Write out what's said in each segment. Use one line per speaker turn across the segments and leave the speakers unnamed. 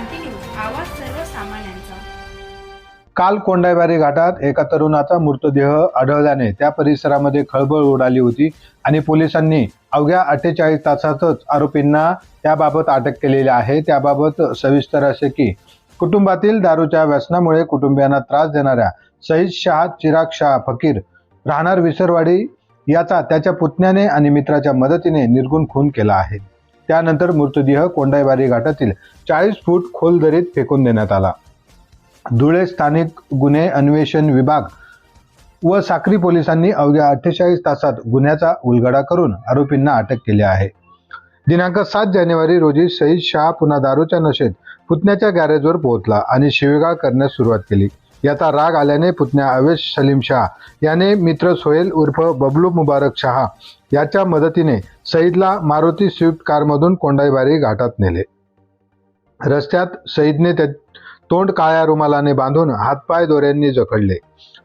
क्रांती news आवाज सर्वसामान्यांचा.
काल कोंडाईबारी घाटात एका तरुणाचा मृतदेह आढळल्याने त्या परिसरामध्ये खळबळ उडाली होती आणि पोलिसांनी अवघ्या अठ्ठेचाळीस तासातच आरोपींना त्याबाबत अटक केलेली आहे. त्याबाबत सविस्तर असे की कुटुंबातील दारूच्या व्यसनामुळे कुटुंबियांना त्रास देणाऱ्या सईद शहा चिराग शाह फकीर राहणार विसरवाडी याचा त्याच्या पुतण्याने आणि मित्राच्या मदतीने निर्गुण खून केला आहे. त्यानंतर मृतदेह कोंडाईबारी घाटातील चाळीस फूट खोल दरीत फेकून देण्यात आला. धुळे स्थानिक गुन्हे अन्वेषण विभाग व साक्री पोलिसांनी अवघ्या अठ्ठेचाळीस तासात गुन्ह्याचा उलगडा करून आरोपींना अटक केली आहे. दिनांक सात जानेवारी रोजी सईद शहा पुन्हा दारूच्या नशेत पुतण्याच्या गॅरेजवर पोहोचला आणि शिवेगाळ करण्यास सुरुवात केली. याचा राग आल्याने पुतण्या अवेश सलीम शाह याने मित्र सोहेल उर्फ बबलू मुबारक शहा याच्या मदतीने सईदला मारुती स्विफ्ट कारमधून कोंडाईबारी घाटात नेले. रस्त्यात सईदने त्या तोंड काळ्या रुमालाने बांधून हातपाय दोऱ्यांनी जखडले.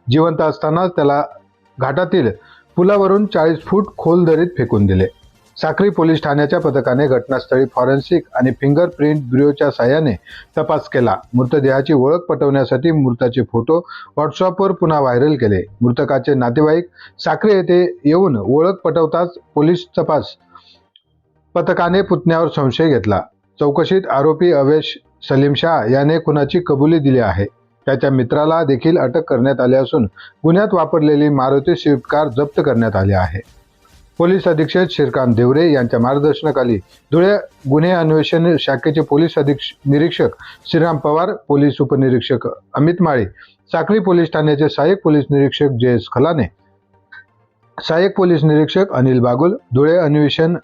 जिवंत असतानाच त्याला घाटातील पुलावरून चाळीस फूट खोल दरीत फेकून दिले. साक्री पोलीस ठाण्याच्या पथकाने घटनास्थळी फॉरेन्सिक आणि फिंगरप्रिंट ब्युरोच्या सहाय्याने तपास केला. मृतदेहाची ओळख पटवण्यासाठी मृताचे फोटो व्हॉट्सअपवर पुन्हा व्हायरल केले. मृतकाचे नातेवाईक साक्री येथे येऊन ओळख पटवताच पोलीस तपास पथकाने पुतण्यावर संशय घेतला. चौकशीत आरोपी अवेश सलीम शाह याने खुनाची कबुली दिली आहे. त्याच्या मित्राला देखील अटक करण्यात आली असून गुन्ह्यात वापरलेली मारुती स्विफ्ट कार जप्त करण्यात आली आहे. पोलीस अधीक्षक श्रीकांत देवरे यांच्या मार्गदर्शनाखाली धुळे गुन्हे अन्वेषण शाखेचे पोलीस अधीक्षक निरीक्षक श्रीराम पवार पोलीस उपनिरीक्षक अमित माळी साखळी पोलीस ठाण्याचे सहाय्यक पोलीस निरीक्षक जयेश खलाने सहाय्यक पोलीस निरीक्षक अनिल बागुल धुळे अन्वेषण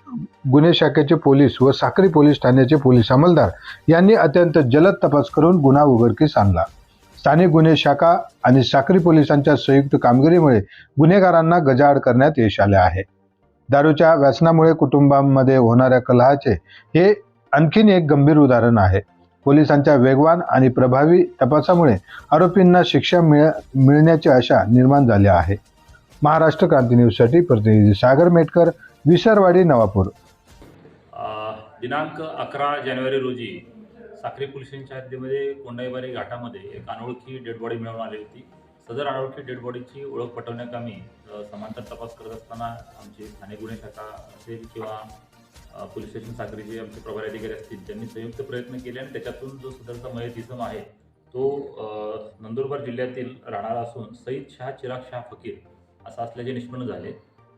गुन्हे शाखेचे पोलीस व साखरी पोलीस ठाण्याचे पोलीस अंमलदार यांनी अत्यंत जलद तपास करून गुन्हा उघडकीस आणला. स्थानिक गुन्हे शाखा आणि साखरी पोलिसांच्या संयुक्त कामगिरीमुळे गुन्हेगारांना गजाआड करण्यात यश आले आहे. दारूच्या व्यसनामुळे कुटुंबांमध्ये होणाऱ्या कलहाचे हे आणखीन एक गंभीर उदाहरण आहे. पोलिसांच्या वेगवान आणि प्रभावी तपासामुळे आरोपींना शिक्षा मिळ मिळण्याची आशा निर्माण झाली आहे. महाराष्ट्र क्रांती न्यूजसाठी प्रतिनिधी सागर मेटकर विसरवाडी नवापूर.
दिनांक अकरा जानेवारी रोजी साक्री पोलिसांच्या हद्दीमध्ये कोंडाईबारी घाटामध्ये एक अनोळखी डेड बॉडी मिळवून आली होती. सदर अनोळखी डेड बॉडीची ओळख पटवण्याकामी समांतर तपास करत असताना आमची स्थानिक गुन्हे शाखा असेल किंवा पोलीस स्टेशन जे आमचे प्रभारी अधिकारी असतील त्यांनी संयुक्त प्रयत्न केले आणि त्याच्यातून जो सदरचा मयत इसम आहे तो नंदुरबार जिल्ह्यातील राहणारा असून सईद शाह चिराग शाह फकीर असा असल्याचे निष्पन्न झाले.